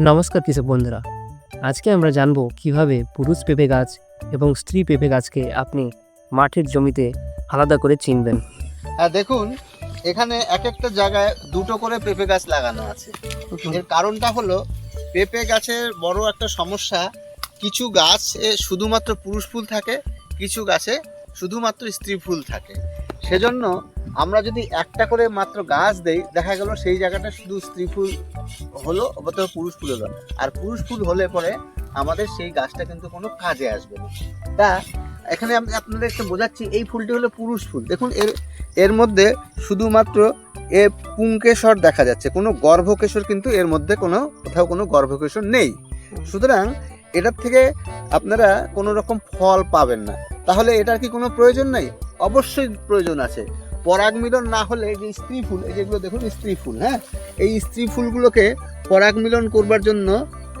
নমস্কার কৃষক বন্ধুরা। আজকে আমরা জানব কীভাবে পুরুষ পেঁপে গাছ এবং স্ত্রী পেঁপে গাছকে আপনি মাঠের জমিতে আলাদা করে চিনবেন। হ্যাঁ দেখুন এখানে এক একটা জায়গায় দুটো করে পেঁপে গাছ লাগানো আছে। এর কারণটা হলো পেঁপে গাছের বড় একটা সমস্যা কিছু গাছে শুধুমাত্র পুরুষ ফুল থাকে কিছু গাছে শুধুমাত্র স্ত্রী ফুল থাকে। সেজন্য আমরা যদি একটা করে মাত্র গাছ দেই, দেখা গেল সেই জায়গাটা শুধু স্ত্রী ফুল হলো অথবা পুরুষ ফুল হলো। আর পুরুষ ফুল হলে পরে আমাদের সেই গাছটা কিন্তু কোনো কাজে আসবে না। তা এখানে আমি আপনাদের একটু বোঝাচ্ছি, এই ফুলটি হলো পুরুষ ফুল। দেখুন, এর এর মধ্যে শুধুমাত্র এ পুংকেশর দেখা যাচ্ছে। কোনো গর্ভকেশর কিন্তু এর মধ্যে কোনো, কোথাও কোনো গর্ভকেশর নেই। সুতরাং এটার থেকে আপনারা কোনো রকম ফল পাবেন না। তাহলে এটার কি কোনো প্রয়োজন নেই? অবশ্যই প্রয়োজন আছে। পরাগ মিলন না হলে যে স্ত্রী ফুল এই যেগুলো দেখুন স্ত্রী ফুল হ্যাঁ? এই স্ত্রী ফুলগুলোকে পরাগ মিলন করবার জন্য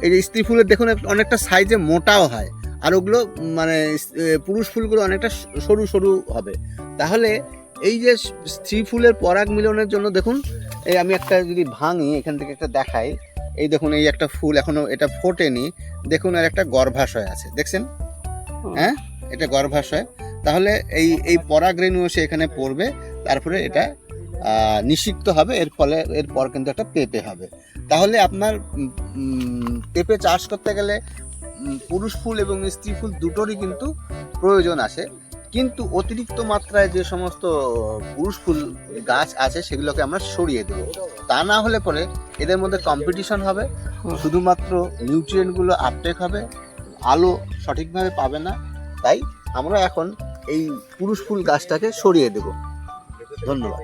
এই যে স্ত্রী ফুলের দেখুন অনেকটা সাইজে মোটাও হয় আর ওগুলো মানে পুরুষ ফুলগুলো অনেকটা সরু সরু হবে। তাহলে এই যে স্ত্রী ফুলের পরাগ মিলনের জন্য দেখুন এই আমি একটা যদি ভাঙি এখান থেকে একটা দেখাই। এই দেখুন এই একটা ফুল এখনও এটা ফোটেনি। দেখুন আর একটা গর্ভাশয় আছে। দেখছেন? হ্যাঁ? এটা গর্ভাশয়। তাহলে এই এই পরাগ রেণু এসে এখানে পড়বে, তারপরে এটা নিষিক্ত হবে, এর ফলে, এরপর কিন্তু একটা পেঁপে হবে। তাহলে আপনার পেঁপে চাষ করতে গেলে পুরুষ ফুল এবং স্ত্রী ফুল দুটোরই কিন্তু প্রয়োজন আছে কিন্তু অতিরিক্ত মাত্রায় যে সমস্ত পুরুষ ফুল গাছ আছে, সেগুলোকে আমরা সরিয়ে দেব। তা না হলে পরে এদের মধ্যে কম্পিটিশন হবে। শুধুমাত্র নিউট্রিয়েন্টগুলো আপটেক হবে। আলো সঠিকভাবে পাবে না। তাই আমরা এখন এই পুরুষ ফুল গাছটাকে সরিয়ে দেব। ধন্যবাদ।